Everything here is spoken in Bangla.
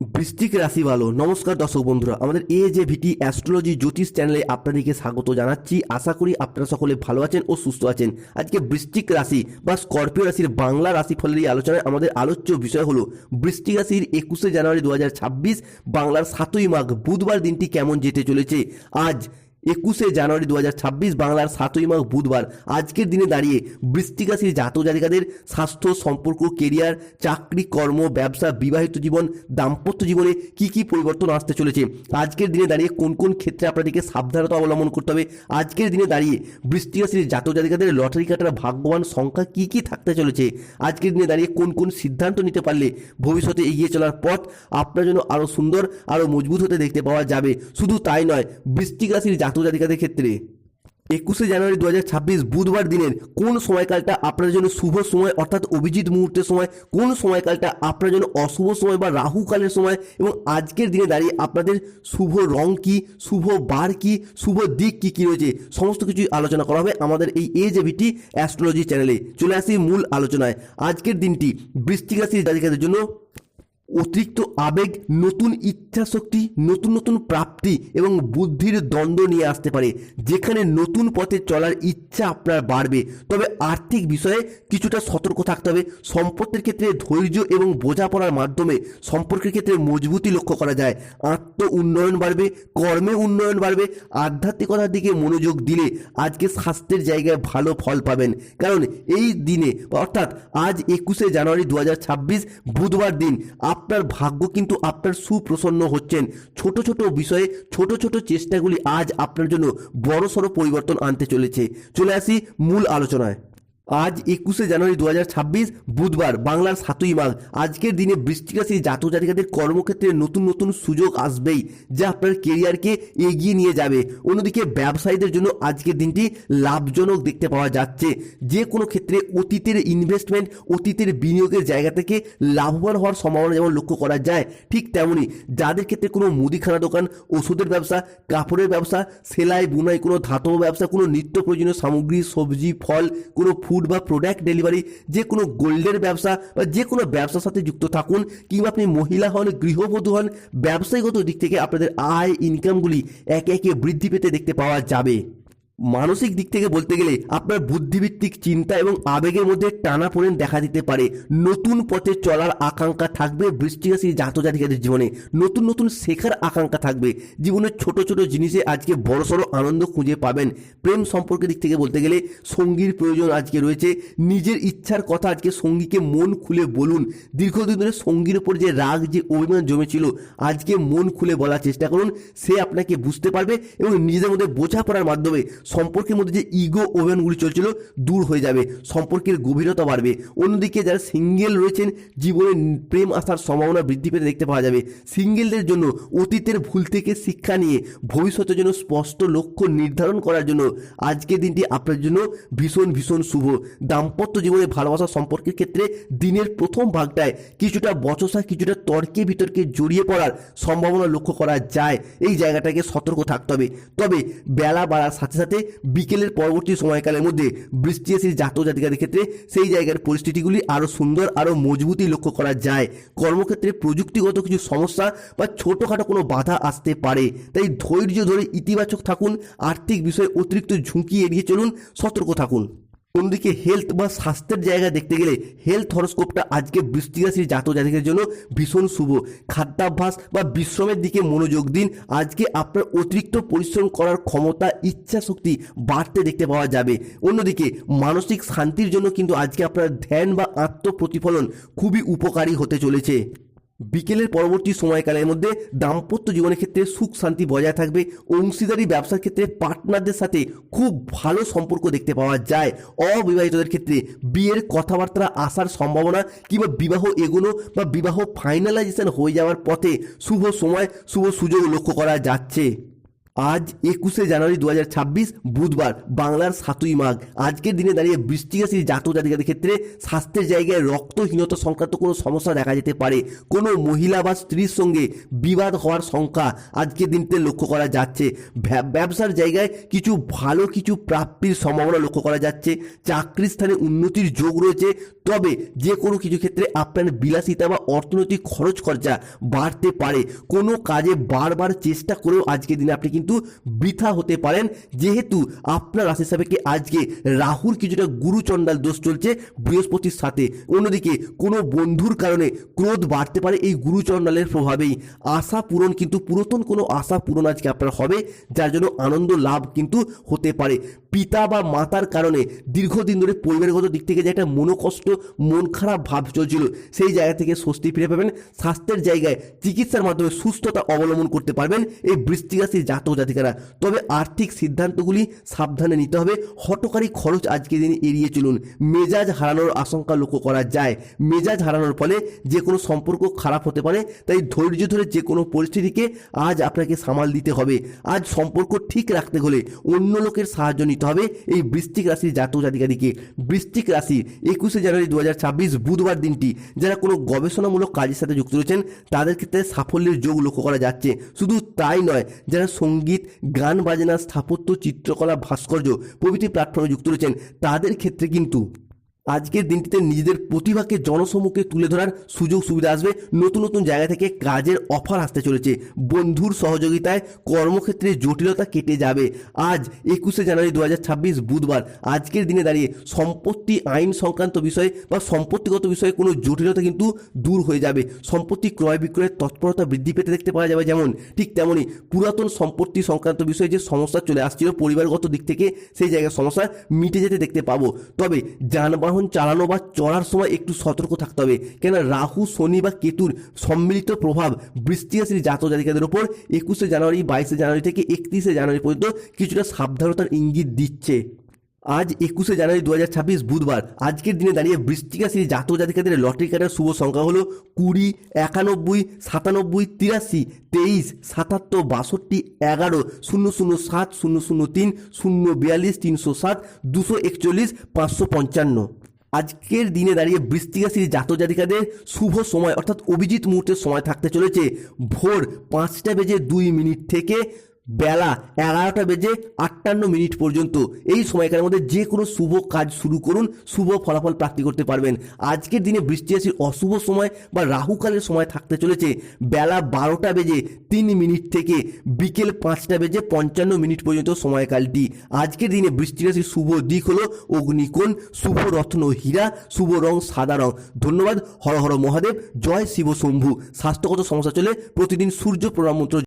বৃশ্চিক রাশি ভালো। নমস্কার দর্শক বন্ধুরা, আমাদের এ যে ভিটি অ্যাস্ট্রোলজি জ্যোতিষ চ্যানেলে আপনাদেরকে স্বাগত জানাচ্ছি। আশা করি আপনারা সকলে ভালো আছেন ও সুস্থ আছেন। আজকে বৃষ্টিক রাশি বা স্করপিও রাশির বাংলা রাশিফলের এই আলোচনায় আমাদের আলোচ্য বিষয় হলো, বৃষ্টিক রাশির একুশে জানুয়ারি দু হাজার ছাব্বিশ, বাংলার সাতই মাঘ, বুধবার দিনটি কেমন যেতে চলেছে? আজ একুশে জানুয়ারি দু হাজার ছাব্বিশ, বাংলার সাতই মাঘ বুধবার। আজকের দিনে দাঁড়িয়ে বৃশ্চিক রাশির জাতক জাতিকাদের স্বাস্থ্য, সম্পর্ক, কেরিয়ার, চাকরি, কর্ম, ব্যবসা, বিবাহিত জীবন, দাম্পত্য জীবনে কি কি পরিবর্তন আসতে চলেছে? আজকের দিনে দাঁড়িয়ে কোন কোন ক্ষেত্রে আপনাদেরকে সাবধানতা অবলম্বন করতে হবে? আজকের দিনে দাঁড়িয়ে বৃষ্টি রাশির জাতক জাতিকাদের লটারি কাটার ভাগ্যবান সংখ্যা কি কি থাকতে চলেছে? আজকের দিনে দাঁড়িয়ে কোন কোন সিদ্ধান্ত নিতে পারলে ভবিষ্যতে এগিয়ে চলার পথ আপনার জন্য আরও সুন্দর আরও মজবুত হতে দেখতে পাওয়া যাবে। শুধু তাই নয় বৃষ্টিক রাশির জাতক জাতিকাদের ক্ষেত্রে। একুশে জানুয়ারি দু হাজার ছাব্বিশ বুধবার দিনের কোন সময়কালটা আপনার জন্য শুভ সময়, অর্থাৎ অভিজিৎ মুহূর্তের সময়, কোন সময়কালটা আপনার জন্য অশুভ সময় বা রাহু কালের সময় এবং আজকের দিনে দাঁড়িয়ে আপনাদের শুভ রং কি, শুভ বার কি, শুভ দিক কি কি রয়েছে, সমস্ত কিছুই আলোচনা করা হবে আমাদের এই এ জেভিটি অ্যাস্ট্রোলজি চ্যানেলে। চলে আসি মূল আলোচনায়। আজকের দিনটি বৃষ্টিক রাশির জাতিকাদের জন্য অতিরিক্ত আবেগ, নতুন ইচ্ছা শক্তি নতুন নতুন প্রাপ্তি এবং বুদ্ধির দ্বন্দ্ব নিয়ে আসতে পারে, যেখানে নতুন পথে চলার ইচ্ছা আপনার বাড়বে। তবে আর্থিক বিষয়ে কিছুটা সতর্ক থাকতে হবে। সম্পত্তির ক্ষেত্রে ধৈর্য এবং বোঝাপড়ার মাধ্যমে সম্পর্কের ক্ষেত্রে মজবুতি লক্ষ্য করা যায়। আত্ম উন্নয়ন বাড়বে, কর্মে উন্নয়ন বাড়বে। আধ্যাত্মিকতার দিকে মনোযোগ দিলে আজকে স্বাস্থ্যের জায়গায় ভালো ফল পাবেন। কারণ এই দিনে, অর্থাৎ আজ একুশে জানুয়ারি দু হাজার ছাব্বিশ, বুধবার দিন আপনার ভাগ্য কিন্তু আপনার সুপ্রসন্ন হচ্ছেন। ছোট ছোট বিষয়ে ছোট ছোট চেষ্টাগুলি আজ আপনার জন্য বড়সড় পরিবর্তন আনতে চলেছে। চলে আসি মূল আলোচনায়। আজ একুশে জানুয়ারি দু হাজার ছাব্বিশ বুধবার, বাংলার সাতই মাঘ। আজকের দিনে বৃষ্টিক রাশি জাতক জাতিকাদের কর্মক্ষেত্রে নতুন নতুন সুযোগ আসবেই, যা আপনার কেরিয়ারকে এগিয়ে নিয়ে যাবে। অন্যদিকে ব্যবসায়ীদের জন্য আজকের দিনটি লাভজনক দেখতে পাওয়া যাচ্ছে। যে কোনো ক্ষেত্রে অতীতের ইনভেস্টমেন্ট অতীতের বিনিয়োগের জায়গা থেকে লাভবান হওয়ার সম্ভাবনা যেমন লক্ষ্য করা যায়, ঠিক তেমনই যাদের ক্ষেত্রে কোনো মুদিখানা দোকান, ওষুধের ব্যবসা, কাপড়ের ব্যবসা, সেলাই, বুনাই, কোনো ধাতব ব্যবসা, কোনো নিত্য প্রয়োজনীয় সামগ্রী, সবজি, ফল, কোনো ফুড বা প্রোডাক্ট ডেলিভারি যে কোনো গোল্ডের ব্যবসা বা যে কোনো ব্যবসার সাথে যুক্ত থাকুন, কিংবা আপনি মহিলা হন, গৃহবধূ হন, ব্যবসায়ীগত দিক থেকে আপনাদের আয় ইনকামগুলি একে একে বৃদ্ধি পেতে দেখতে পাওয়া যাবে। মানসিক দিক থেকে বলতে গেলে আপনার বুদ্ধিভিত্তিক চিন্তা এবং আবেগের মধ্যে টানাপোড়েন দেখা দিতে পারে। নতুন পথে চলার আকাঙ্ক্ষা থাকবে বৃষ্টি রাশি জাতজাতিকাদের জীবনে। নতুন নতুন শেখার আকাঙ্ক্ষা থাকবে। জীবনের ছোট ছোট জিনিসে আজকে বড়সড় আনন্দ খুঁজে পাবেন। প্রেম সম্পর্কের দিক থেকে বলতে গেলে সঙ্গীর প্রয়োজন আজকে রয়েছে। নিজের ইচ্ছার কথা আজকে সঙ্গীকে মন খুলে বলুন। দীর্ঘদিন ধরে সঙ্গীর ওপর যে রাগ, যে অভিমান জমেছিল, আজকে মন খুলে বলার চেষ্টা করুন। সে আপনাকে বুঝতে পারবে এবং নিজেদের মধ্যে বোঝাপড়ার মাধ্যমে সম্পর্কের মধ্যে যে ইগো ওভেনগুলি চলছিল, দূর হয়ে যাবে, সম্পর্কের গভীরতা বাড়বে। অন্যদিকে যারা সিঙ্গেল রয়েছেন, জীবনে প্রেম আসার সম্ভাবনা বৃদ্ধি পেতে দেখতে পাওয়া যাবে। সিঙ্গেলদের জন্য অতীতের ভুল থেকে শিক্ষা নিয়ে ভবিষ্যতের জন্য স্পষ্ট লক্ষ্য নির্ধারণ করার জন্য আজকের দিনটি আপনার জন্য ভীষণ ভীষণ শুভ। দাম্পত্য জীবনে ভালোবাসা সম্পর্কের ক্ষেত্রে দিনের প্রথম ভাগটায় কিছুটা বচসা, কিছুটা তর্কে বিতর্কে জড়িয়ে পড়ার সম্ভাবনা লক্ষ্য করা যায়। এই জায়গাটাকে সতর্ক থাকতে হবে। তবে বেলা বাড়ার সাথে সাথে বিকেলের পরবর্তী সময়কালের মধ্যে বৃষ্টি এসে জাতক জাতিকাদের ক্ষেত্রে সেই জায়গার পরিস্থিতিগুলি আরও সুন্দর আরও মজবুতি লক্ষ্য করা যায়। কর্মক্ষেত্রে প্রযুক্তিগত কিছু সমস্যা বা ছোটোখাটো কোনো বাধা আসতে পারে। তাই ধৈর্য ধরে ইতিবাচক থাকুন, আর্থিক বিষয়ে অতিরিক্ত ঝুঁকি এড়িয়ে চলুন, সতর্ক থাকুন। অন্যদিকে হেলথ বা স্বাস্থ্যের জায়গা দেখতে গেলে হেলথ হরস্কোপটা আজকে বৃষ্টি রাশির জাতক জাতিকের জন্য ভীষণ শুভ। খাদ্যাভ্যাস বা বিশ্রামের দিকে মনোযোগ দিন। আজকে আপনার অতিরিক্ত পরিশ্রম করার ক্ষমতা ইচ্ছা শক্তি বাড়তে দেখতে পাওয়া যাবে। অন্যদিকে মানসিক শান্তির জন্য কিন্তু আজকে আপনার ধ্যান বা আত্মপ্রতিফলন খুবই উপকারী হতে চলেছে। বিকেলের পরবর্তী সময়কালের মধ্যে দাম্পত্য জীবনের ক্ষেত্রে সুখ শান্তি বজায় থাকবে অংশীদারি ব্যবসার ক্ষেত্রে পার্টনারদের সাথে খুব ভালো সম্পর্ক দেখতে পাওয়া যায়। অবিবাহিতদের ক্ষেত্রে বিয়ের কথাবার্তা আসার সম্ভাবনা কিংবা বিবাহ এগোনো বা বিবাহ ফাইনালাইজেশন হয়ে যাওয়ার পথে শুভ সময়, শুভ সুযোগ লক্ষ্য করা যাচ্ছে। আজ একুশে জানুয়ারি দু হাজার ছাব্বিশ বুধবার, বাংলার সাতই মাঘ। আজকের দিনে দাঁড়িয়ে বৃষ্টি রাশির জাতক জাতিকাদের ক্ষেত্রে স্বাস্থ্যের জায়গায় রক্তহীনতা সংক্রান্ত কোনো সমস্যা দেখা যেতে পারে। কোনো মহিলা বা স্ত্রীর সঙ্গে বিবাদ হওয়ার সংখ্যা আজকের দিনতে লক্ষ্য করা যাচ্ছে। ব্যব- ব্যবসার জায়গায় কিছু ভালো, কিছু প্রাপ্তির সম্ভাবনা লক্ষ্য করা যাচ্ছে। চাকরির স্থানে উন্নতির যোগ রয়েছে। তবে যে কোনো কিছু ক্ষেত্রে আপনার বিলাসিতা বা অর্থনৈতিক খরচ খরচা বাড়তে পারে। কোনো কাজে বারবার চেষ্টা করেও আজকের দিনে আপনি কিন্তু বৃথা হতে পারেন। যেহেতু আপনার রাশি সাপেক্ষে আজকে রাহুর কিছুটা গুরুচণ্ডাল দোষ চলছে বৃহস্পতির সাথে। অন্যদিকে কোনো বন্ধুর কারণে ক্রোধ বাড়তে পারে এই গুরুচণ্ডালের প্রভাবেই। আশা পূরণ কিন্তু পুরাতন কোনো আশা পূরণ আজকে আপনার হবে, যার জন্য আনন্দ লাভ কিন্তু হতে পারে। পিতা বা মাতার কারণে দীর্ঘদিন ধরে পরিবারগত দিক থেকে যে একটা মনোকষ্ট, মন খারাপ ভাব চলছিল, সেই জায়গা থেকে স্বস্তি ফিরে পাবেন। স্বাস্থ্যের জায়গায় চিকিৎসার মাধ্যমে সুস্থতা অবলম্বন করতে পারবেন এই বৃষ্টিক রাশির জাতক জাতিকারা। তবে আর্থিক সিদ্ধান্তগুলি সাবধানে নিতে হবে। হটকারী খরচ আজকের দিনে এড়িয়ে চলুন। মেজাজ হারানোর আশঙ্কা লক্ষ্য করা যায়। মেজাজ হারানোর ফলে যে কোনো সম্পর্ক খারাপ হতে পারে। তাই ধৈর্য ধরে যে কোনো পরিস্থিতিকে আজ আপনাকে সামাল দিতে হবে। আজ সম্পর্ক ঠিক রাখতে হলে অন্য লোকের সাহায্য নিতে হবে এই বৃষ্টিক রাশির জাতক জাতিকাদিকে। বৃষ্টিক রাশি একুশে জানুয়ারি দু হাজার ছাব্বিশ বুধবার দিনটি। যারা কোনো গবেষণামূলক কাজের সাথে যুক্ত রয়েছেন, তাদের ক্ষেত্রে সাফল্যের যোগ লক্ষ্য করা যাচ্ছে। শুধু তাই নয়, যারা সংগীত, গান বাজনা, স্থাপত্য, চিত্রকলা, ভাস্কর্য প্রভৃতি প্ল্যাটফর্মে যুক্ত রয়েছেন, তাদের ক্ষেত্রে কিন্তু আজকের দিনটিতে নিজেদের প্রতিভাকে জনসম্মুখে তুলে ধরার সুযোগ সুবিধা আসবে। নতুন নতুন জায়গা থেকে কাজের অফার আসতে চলেছে। বন্ধুর সহযোগিতায় কর্মক্ষেত্রে জটিলতা কেটে যাবে। আজ একুশে জানুয়ারি দু হাজার ছাব্বিশ বুধবার আজকের দিনে দাঁড়িয়ে সম্পত্তি, আইন সংক্রান্ত বিষয়ে বা সম্পত্তিগত বিষয়ে কোনো জটিলতা কিন্তু দূর হয়ে যাবে। সম্পত্তি ক্রয় বিক্রয়ের তৎপরতা বৃদ্ধি পেতে দেখতে পাওয়া যাবে যেমন, ঠিক তেমনই পুরাতন সম্পত্তি সংক্রান্ত বিষয়ে যে সমস্যা চলে আসছিল, পরিবারগত দিক থেকে সেই জায়গায় সমস্যা মিটে যেতে দেখতে পাবো। তবে যানবাহন চালানো বা চড়ার সময় একটু সতর্ক থাকতে হবে। কেন রাহু, শনি বা কেতুর সম্মিলিত প্রভাব বৃষ্টি রাশির জাতক জাতিকাদের উপর একুশে জানুয়ারি, বাইশে জানুয়ারি থেকে একত্রিশে জানুয়ারি পর্যন্ত কিছুটা সাবধানতার ইঙ্গিত দিচ্ছে। আজ একুশে জানুয়ারি দু হাজার ছাব্বিশ বুধবার। আজকের দিনে দাঁড়িয়ে বৃষ্টিক রাশির জাতক জাতিকাদের লটারি কাটার শুভ সংখ্যা হলো কুড়ি, একানব্বই, সাতানব্বই, তিরাশি, তেইশ, সাতাত্তর, বাষট্টি, এগারো, শূন্য শূন্য সাত, শূন্য শূন্য তিন, শূন্য বিয়াল্লিশ, তিনশো সাত, দুশো একচল্লিশ, পাঁচশো পঞ্চান্ন। আজকের দিনে দাঁড়িয়ে বৃষ্টিকা শ্রী জাতক জাতিকাদের শুভ সময়, অর্থাৎ অভিজিৎ মুহূর্তের সময় থাকতে চলেছে। ভোর পাঁচটা বেজে দুই মিনিট থেকে বেলা এগারোটা বেজে আটান্ন মিনিট পর্যন্ত। এই সময়কার মধ্যে যে কোনো শুভ কাজ শুরু করুন, শুভ ফলাফল প্রাপ্তি করতে পারবেন। আজকের দিনে বৃষ্টি রাশির অশুভ সময় বা রাহুকালের সময় থাকতে চলেছে। বেলা বারোটা বেজে তিন মিনিট থেকে বিকেল পাঁচটা বেজে পঞ্চান্ন মিনিট পর্যন্ত সময়কালটি। আজকের দিনে বৃষ্টি রাশির শুভ দিক হলো অগ্নিকোণ, শুভ রত্ন হীরা, শুভ রং সাদা রং। ধন্যবাদ, হর হর মহাদেব, জয় শিব শম্ভু। স্বাস্থ্যগত সমস্যা চলে প্রতিদিন সূর্য প্রণাম মন্ত্র